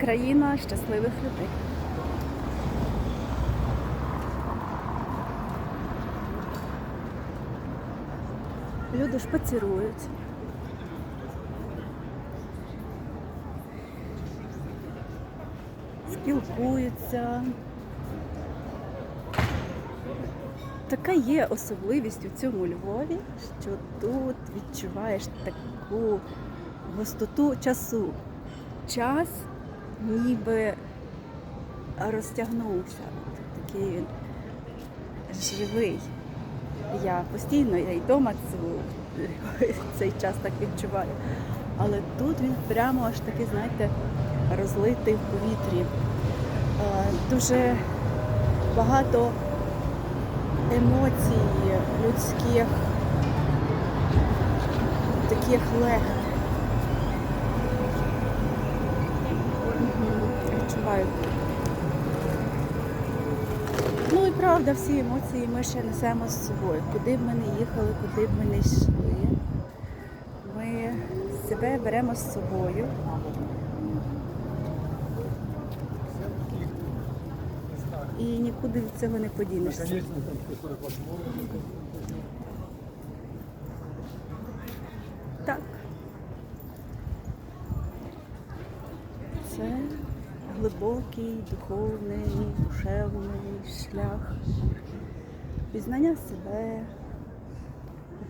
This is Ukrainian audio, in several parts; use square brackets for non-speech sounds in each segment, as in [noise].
країна щасливих людей. Люди шпацірують. Спілкуються. Така є особливість у цьому Львові, що тут відчуваєш таку густоту часу. Час ніби розтягнувся. Такий він живий. Я постійно, я й вдома [laughs] цей час так відчуваю. Але тут він прямо аж такий, знаєте, розлитий в повітрі. Е, Дуже багато емоцій людських, таких легких. Мгм, Ну і правда, всі емоції ми ще несемо з собою. Куди б ми не їхали, куди б ми не йшли. Ми себе беремо з собою. І нікуди від цього не подінешся. Так. Це глибокий, духовний, душевний шлях пізнання себе,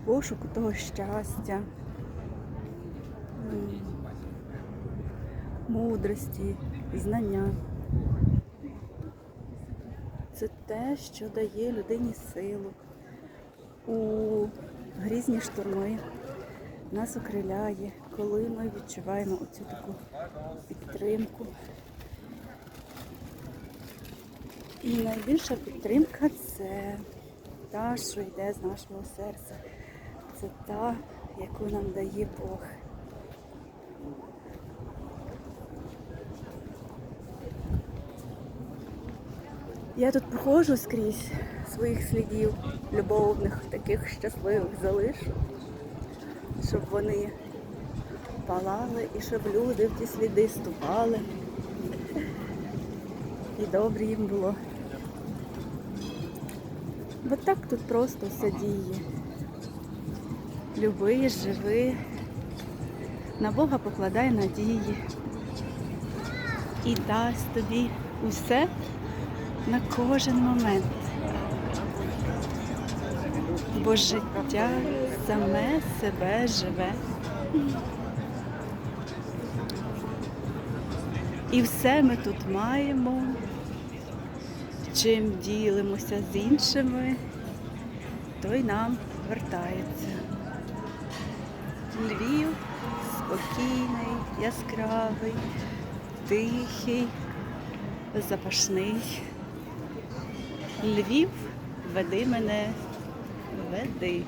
пошуку того щастя, мудрості, знання. Це те, що дає людині силу у грізні шторми нас окриляє, коли ми відчуваємо оцю таку підтримку. І найбільша підтримка це та, що йде з нашого серця. Це та, яку нам дає Бог. Я тут походжу скрізь своїх слідів любовних, таких щасливих залишу, щоб вони палали і щоб люди в ті сліди ступали. І добре їм було. Бо так тут просто все діє. Люби, живи, на Бога покладай надії і дасть тобі усе на кожен момент. Бо життя саме себе живе. І все ми тут маємо, чим ділимося з іншими, той нам вертається. Львів спокійний, яскравий, тихий, запашний. Львів, веди мене, веди.